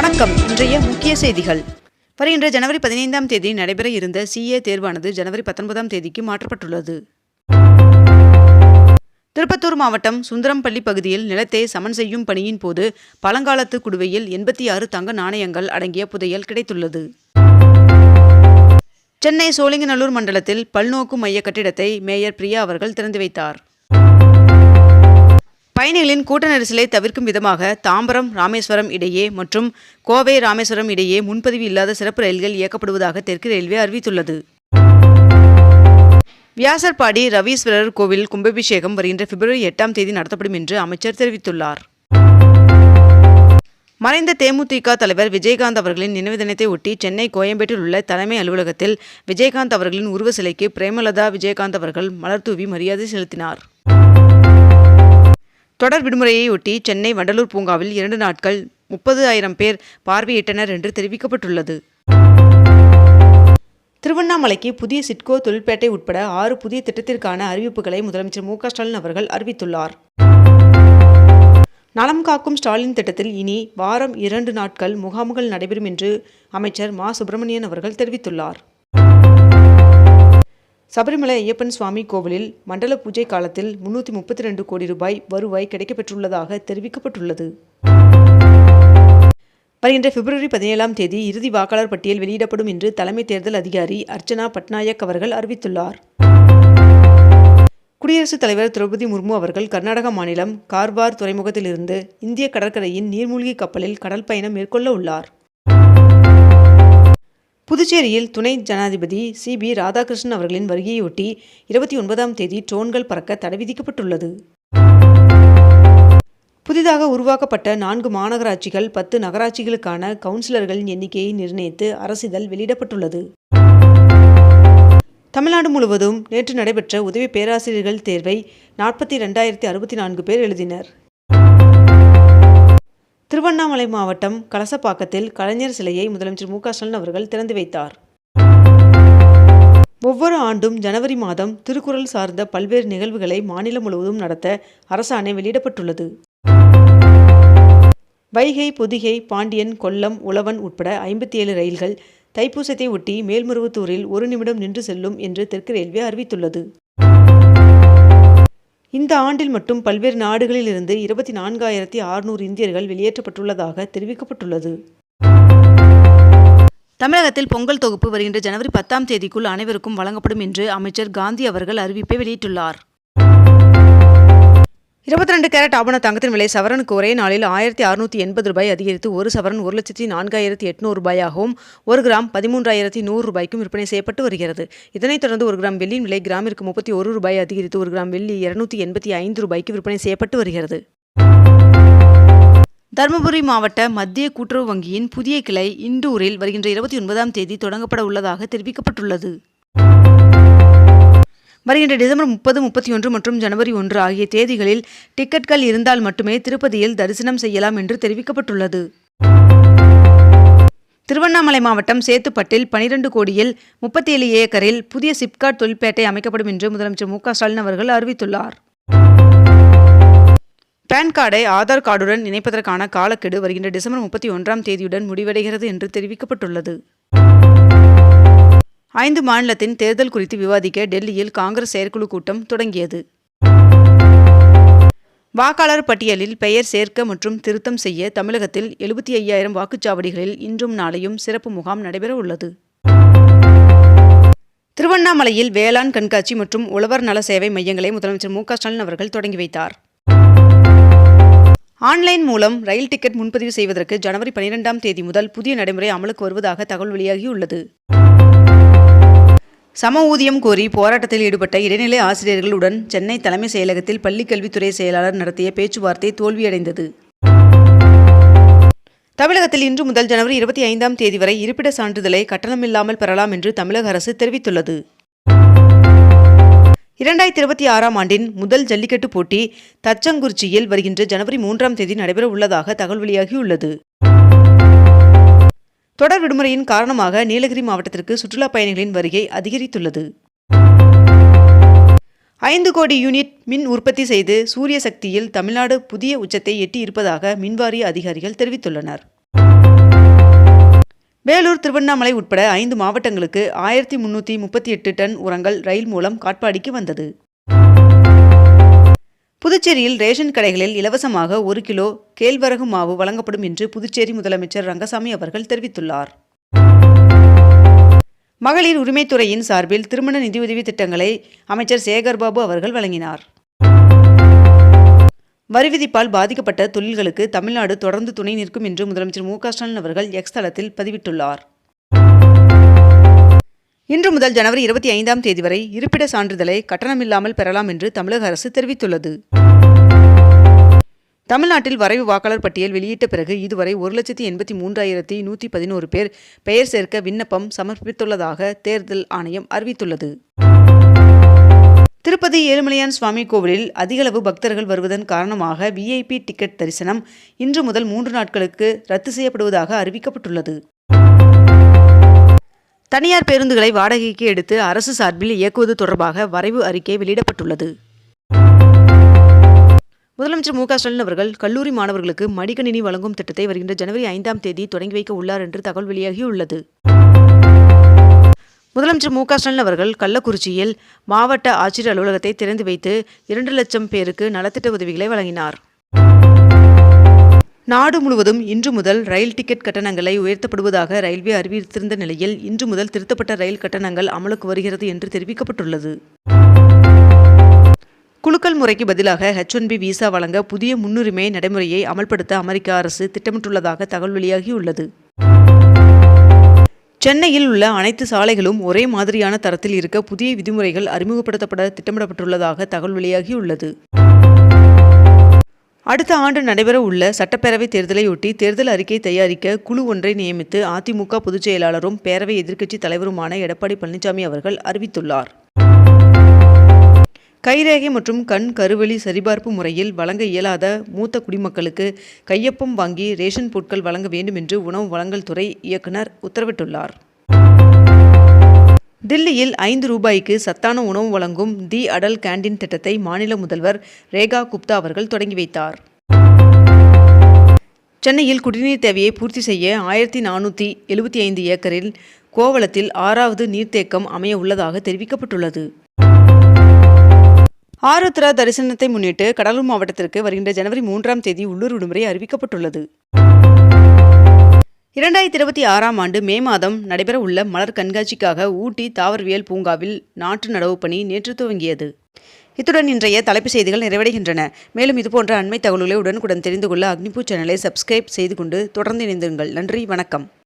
வணக்கம். இன்றைய முக்கிய செய்திகள். வருகின்ற ஜனவரி பதினைந்தாம் தேதி நடைபெற இருந்த சிஏ தேர்வானது ஜனவரி பத்தொன்பதாம் தேதிக்கு மாற்றப்பட்டுள்ளது. திருப்பத்தூர் மாவட்டம் சுந்தரம்பள்ளி பகுதியில் நிலத்தை சமன் செய்யும் பணியின் போது பழங்காலத்து குடுவையில் எண்பத்தி ஆறு தங்க நாணயங்கள் அடங்கிய புதையல் கிடைத்துள்ளது. சென்னை சோழிங்கநல்லூர் மண்டலத்தில் பல்நோக்கு மைய கட்டிடத்தை மேயர் பிரியா அவர்கள் திறந்து வைத்தார். பயணிகளின் கூட்ட நெரிசலை தவிர்க்கும் விதமாக தாம்பரம் ராமேஸ்வரம் இடையே மற்றும் கோவை ராமேஸ்வரம் இடையே முன்பதிவு இல்லாத சிறப்பு ரயில்கள் இயக்கப்படுவதாக தெற்கு ரயில்வே அறிவித்துள்ளது. வியாசர்பாடி ரவீஸ்வரர் கோவில் கும்பாபிஷேகம் வருகின்ற பிப்ரவரி எட்டாம் தேதி நடத்தப்படும் என்று அமைச்சர் தெரிவித்துள்ளார். மறைந்த தேமுதிக தலைவர் விஜயகாந்த் அவர்களின் நினைவு தினத்தை ஒட்டி சென்னை கோயம்பேட்டில் உள்ள தலைமை அலுவலகத்தில் விஜயகாந்த் அவர்களின் உருவ சிலைக்கு பிரேமலதா விஜயகாந்த் அவர்கள் மலர்தூவி மரியாதை செலுத்தினார். தொடர் விடுமுறையை ஒட்டி சென்னை வண்டலூர் பூங்காவில் இரண்டு நாட்கள் முப்பது ஆயிரம் பேர் பார்வையிட்டனர் என்று தெரிவிக்கப்பட்டுள்ளது. திருவண்ணாமலைக்கு புதிய சிட்கோ தொழிற்பேட்டை உட்பட ஆறு புதிய திட்டத்திற்கான அறிவிப்புகளை முதலமைச்சர் மு ஸ்டாலின் அவர்கள் அறிவித்துள்ளார். நலம் காக்கும் ஸ்டாலின் திட்டத்தில் இனி வாரம் இரண்டு நாட்கள் முகாம்கள் நடைபெறும் என்று அமைச்சர் மா. சுப்பிரமணியன் அவர்கள் தெரிவித்துள்ளார். சபரிமலை ஐயப்பன் சுவாமி கோவிலில் மண்டல பூஜை காலத்தில் முன்னூற்றி முப்பத்தி ரெண்டு கோடி ரூபாய் வருவாய் கிடைக்கப்பெற்றுள்ளதாக தெரிவிக்கப்பட்டுள்ளது. வருகின்ற பிப்ரவரி பதினேழாம் தேதி இறுதி வாக்காளர் பட்டியல் வெளியிடப்படும் என்று தலைமை தேர்தல் அதிகாரி அர்ச்சனா பட்நாயக் அவர்கள் அறிவித்துள்ளார். குடியரசுத் தலைவர் திரௌபதி முர்மு அவர்கள் கர்நாடக மாநிலம் கார்வார் துறைமுகத்திலிருந்து இந்திய கடற்கரையின் நீர்மூழ்கி கப்பலில் கடல் பயணம் மேற்கொள்ள உள்ளார். புதுச்சேரியில் துணை ஜனாதிபதி சி. பி. ராதாகிருஷ்ணன் அவர்களின் வருகையொட்டி இருபத்தி ஒன்பதாம் தேதி ட்ரோன்கள் பறக்க தடை விதிக்கப்பட்டுள்ளது. புதிதாக உருவாக்கப்பட்ட நான்கு மாநகராட்சிகள் பத்து நகராட்சிகளுக்கான கவுன்சிலர்களின் எண்ணிக்கையை நிர்ணயித்து அரசிதழ் வெளியிடப்பட்டுள்ளது. தமிழ்நாடு முழுவதும் நேற்று நடைபெற்ற உதவி பேராசிரியர்கள் தேர்வை நாற்பத்தி ரெண்டாயிரத்தி அறுபத்தி நான்கு பேர் எழுதினர். திருவண்ணாமலை மாவட்டம் கலசப்பாக்கத்தில் கலைஞர் சிலையை முதலமைச்சர் மு ஸ்டாலின் அவர்கள் திறந்து வைத்தார். ஒவ்வொரு ஆண்டும் ஜனவரி மாதம் திருக்குறள் சார்ந்த பல்வேறு நிகழ்வுகளை மாநிலம் முழுவதும் நடத்த அரசாணை வெளியிடப்பட்டுள்ளது. வைகை பொதிகை பாண்டியன் கொல்லம் உழவன் உட்பட ஐம்பத்தி ஏழு ரயில்கள் தைப்பூசத்தை ஒட்டி மேல்மருவத்தூரில் ஒரு நிமிடம் நின்று செல்லும் என்று தெற்கு ரயில்வே அறிவித்துள்ளது. இந்த ஆண்டில் மட்டும் பல்வேறு நாடுகளில் இருந்து இருபத்தி நான்காயிரத்தி அறுநூறு இந்தியர்கள் வெளியேற்றப்பட்டுள்ளதாக தெரிவிக்கப்பட்டுள்ளது. தமிழகத்தில் பொங்கல் தொகுப்பு வருகின்ற ஜனவரி பத்தாம் தேதிக்குள் அனைவருக்கும் வழங்கப்படும் என்று அமைச்சர் காந்தி அவர்கள் அறிவிப்பை வெளியிட்டுள்ளார். இருபத்தி ரெண்டு கேரட் ஆபண தங்கத்தின் விலை சவரனுக்கு ஒரே நாளில் ஆயிரத்தி அறுநூற்றி எண்பது ரூபாய் அதிகரித்து ஒரு சவரன் ஒரு லட்சத்தி நான்காயிரத்தி எட்நூறு ரூபாயாகவும் ஒரு கிராம் பதிமூன்றாயிரத்தி நூறு ரூபாய்க்கும் விற்பனை செய்யப்பட்டு வருகிறது. இதனைத் தொடர்ந்து ஒரு கிராம் வெள்ளியின் விலை கிராமிற்கு முப்பத்தி ஒரு ரூபாய் அதிகரித்து ஒரு கிராம் வெள்ளி இருநூத்தி எண்பத்தி ஐந்து ரூபாய்க்கு விற்பனை செய்யப்பட்டு வருகிறது. தருமபுரி மாவட்ட மத்திய கூட்டுறவு வங்கியின் புதிய கிளை இண்டூரில் வருகின்ற இருபத்தி ஒன்பதாம் தேதி தொடங்கப்பட உள்ளதாக தெரிவிக்கப்பட்டுள்ளது. வருகின்ற டிசம்பர் முப்பது முப்பத்தி ஒன்று மற்றும் ஜனவரி ஒன்று ஆகிய தேதிகளில் டிக்கெட்கள் இருந்தால் மட்டுமே திருப்பதியில் தரிசனம் செய்யலாம் என்று தெரிவிக்கப்பட்டுள்ளது. திருவண்ணாமலை மாவட்டம் சேத்துப்பட்டில் பனிரெண்டு கோடியில் முப்பத்தி ஏழு ஏக்கரில் புதிய சிப்காட் தொழிற்பேட்டை அமைக்கப்படும் என்று முதலமைச்சர் மு ஸ்டாலின் அவர்கள் அறிவித்துள்ளார். பான் கார்டை ஆதார் கார்டுடன் இணைப்பதற்கான காலக்கெடு வருகின்ற டிசம்பர் முப்பத்தி ஒன்றாம் தேதியுடன் முடிவடைகிறது என்று தெரிவிக்கப்பட்டுள்ளது. ஐந்து மாநிலத்தின் தேர்தல் குறித்து விவாதிக்க டெல்லியில் காங்கிரஸ் செயற்குழு கூட்டம் தொடங்கியது. வாக்காளர் பட்டியலில் பெயர் சேர்க்க மற்றும் திருத்தம் செய்ய தமிழகத்தில் எழுபத்தி ஐயாயிரம் வாக்குச்சாவடிகளில் இன்றும் நாளையும் சிறப்பு முகாம் நடைபெற உள்ளது. திருவண்ணாமலையில் வேளாண் கண்காட்சி மற்றும் உழவர் நல சேவை மையங்களை முதலமைச்சர் மு ஸ்டாலின் அவர்கள் தொடங்கி வைத்தார். ஆன்லைன் மூலம் ரயில் டிக்கெட் முன்பதிவு செய்வதற்கு ஜனவரி பனிரெண்டாம் தேதி முதல் புதிய நடைமுறை அமலுக்கு வருவதாக தகவல் வெளியாகியுள்ளது. சம ஊதியம் கோரி போராட்டத்தில் ஈடுபட்ட இடைநிலை ஆசிரியர்களுடன் சென்னை தலைமை செயலகத்தில் பள்ளிக்கல்வித்துறை செயலாளர் நடத்திய பேச்சுவார்த்தை தோல்வியடைந்தது. தமிழகத்தில் இன்று முதல் ஜனவரி இருபத்தி ஐந்தாம் தேதி வரை இருப்பிட சான்றிதழை கட்டணமில்லாமல் பெறலாம் என்று தமிழக அரசு தெரிவித்துள்ளது. இரண்டாயிரத்தி இருபத்தி ஆறாம் ஆண்டின் முதல் ஜல்லிக்கட்டு போட்டி தச்சங்குறிச்சியில் வருகின்ற ஜனவரி மூன்றாம் தேதி நடைபெற உள்ளதாக தகவல் வெளியாகியுள்ளது. தொடர் விடுமுறையின் காரணமாக நீலகிரி மாவட்டத்திற்கு சுற்றுலா பயணிகளின் வருகை அதிகரித்துள்ளது. ஐந்து கோடி யூனிட் மின் உற்பத்தி செய்து சூரிய சக்தியில் தமிழ்நாடு புதிய உச்சத்தை எட்டி இருப்பதாக மின்வாரிய அதிகாரிகள் தெரிவித்துள்ளனர். வேலூர் திருவண்ணாமலை உட்பட ஐந்து மாவட்டங்களுக்கு ஆயிரத்தி முன்னூற்றி முப்பத்தி எட்டு டன் உரங்கள் ரயில் மூலம் காட்பாடிக்கு வந்தது. புதுச்சேரியில் ரேஷன் கடைகளில் இலவசமாக ஒரு கிலோ கேழ்வரகு மாவு வழங்கப்படும் என்று புதுச்சேரி முதலமைச்சர் ரங்கசாமி அவர்கள் தெரிவித்துள்ளார். மகளிர் உரிமைத்துறையின் சார்பில் திருமண நிதியுதவி திட்டங்களை அமைச்சர் சேகர்பாபு அவர்கள் வழங்கினார். வரிவிதிப்பால் பாதிக்கப்பட்ட தொழில்களுக்கு தமிழ்நாடு தொடர்ந்து துணை நிற்கும் என்று முதலமைச்சர் மு க ஸ்டாலின் அவர்கள் எக்ஸ் தளத்தில் பதிவிட்டுள்ளார். இன்று முதல் ஜனவரி இருபத்தி ஐந்தாம் தேதி வரை இருப்பிட சான்றிதழை கட்டணமில்லாமல் பெறலாம் என்று தமிழக அரசு தெரிவித்துள்ளது. தமிழ்நாட்டில் வரைவு வாக்காளர் பட்டியல் வெளியிட்ட பிறகு இதுவரை ஒரு லட்சத்தி எண்பத்தி மூன்றாயிரத்தி நூற்றி பதினோரு பேர் பெயர் சேர்க்க விண்ணப்பம் சமர்ப்பித்துள்ளதாக தேர்தல் ஆணையம் அறிவித்துள்ளது. திருப்பதி ஏழுமலையான் சுவாமி கோவிலில் அதிகளவு பக்தர்கள் வருவதன் காரணமாக விஐபி டிக்கெட் தரிசனம் இன்று முதல் மூன்று நாட்களுக்கு ரத்து செய்யப்படுவதாக அறிவிக்கப்பட்டுள்ளது. தனியார் பேருந்துகளை வாடகைக்கு எடுத்து அரசு சார்பில் இயக்குவது தொடர்பாக வரைவு அறிக்கை வெளியிடப்பட்டுள்ளது. முதலமைச்சர் மு க ஸ்டாலின் அவர்கள் கல்லூரி மாணவர்களுக்கு மடிக்கணினி வழங்கும் திட்டத்தை வருகின்ற ஜனவரி ஐந்தாம் தேதி தொடங்கி வைக்க உள்ளார் என்று தகவல் வெளியாகியுள்ளது. முதலமைச்சர் மு க ஸ்டாலின் அவர்கள் கள்ளக்குறிச்சியில் மாவட்ட ஆட்சியர் அலுவலகத்தை திறந்து வைத்து இரண்டு லட்சம் பேருக்கு நலத்திட்ட உதவிகளை வழங்கினார். நாடு முழுவதும் இன்று முதல் ரயில் டிக்கெட் கட்டணங்களை உயர்த்தப்படுவதாக ரயில்வே அறிவித்திருந்த நிலையில் இன்று முதல் திருத்தப்பட்ட ரயில் கட்டணங்கள் அமலுக்கு வருகிறது என்று தெரிவிக்கப்பட்டுள்ளது. குலுக்கல் முறைக்கு பதிலாக ஹெச் ஒன் பி விசா வழங்க புதிய முன்னுரிமை நடைமுறையை அமல்படுத்த அமெரிக்க அரசு திட்டமிட்டுள்ளதாக தகவல் வெளியாகியுள்ளது. சென்னையில் உள்ள அனைத்து சாலைகளும் ஒரே மாதிரியான தரத்தில் இருக்க புதிய விதிமுறைகள் அறிமுகப்படுத்தப்பட திட்டமிடப்பட்டுள்ளதாக தகவல் வெளியாகியுள்ளது. அடுத்த ஆண்டு நடைபெற உள்ள சட்டப்பேரவை தேர்தலையொட்டி தேர்தல் அறிக்கை தயாரிக்க குழு ஒன்றை நியமித்து அதிமுக பொதுச் செயலாளரும் பேரவை எதிர்க்கட்சி தலைவருமான எடப்பாடி பழனிசாமி அவர்கள் அறிவித்துள்ளார். கைரேகை மற்றும் கண் கருவெளி சரிபார்ப்பு முறையில் வழங்க இயலாத மூத்த குடிமக்களுக்கு கையொப்பம் வாங்கி ரேஷன் பொருட்கள் வழங்க வேண்டும் என்று உணவு வழங்கல் துறை இயக்குனர் உத்தரவிட்டுள்ளார். தில்லியில் ஐந்து ரூபாய்க்கு சத்தான உணவு வழங்கும் தி அடல் கேண்டீன் திட்டத்தை மாநில முதல்வர் ரேகா குப்தா அவர்கள் தொடங்கி வைத்தார். சென்னையில் குடிநீர் தேவையை பூர்த்தி செய்ய ஆயிரத்தி நானூற்றி எழுபத்தி ஐந்து ஏக்கரில் கோவளத்தில் ஆறாவது நீர்த்தேக்கம் அமைய உள்ளதாக தெரிவிக்கப்பட்டுள்ளது. ஆருத்ரா தரிசனத்தை முன்னிட்டு கடலூர் மாவட்டத்திற்கு வருகின்ற ஜனவரி மூன்றாம் தேதி உள்ளூர் விடுமுறை அறிவிக்கப்பட்டுள்ளது. இரண்டாயிரத்தி இருபத்தி ஆறாம் ஆண்டு மே மாதம் நடைபெறவுள்ள மலர் கண்காட்சிக்காக ஊட்டி தாவரவியல் பூங்காவில் நாற்று நடவு பணி நேற்று துவங்கியது. இத்துடன் இன்றைய தலைப்பு செய்திகள் நிறைவடைகின்றன. மேலும் இதுபோன்ற அண்மை தகவல்களை உடனுக்குடன் தெரிந்து கொள்ள அக்னிபூ சேனலை சப்ஸ்கிரைப் செய்து கொண்டு தொடர்ந்து இணைந்திருங்கள். நன்றி வணக்கம்.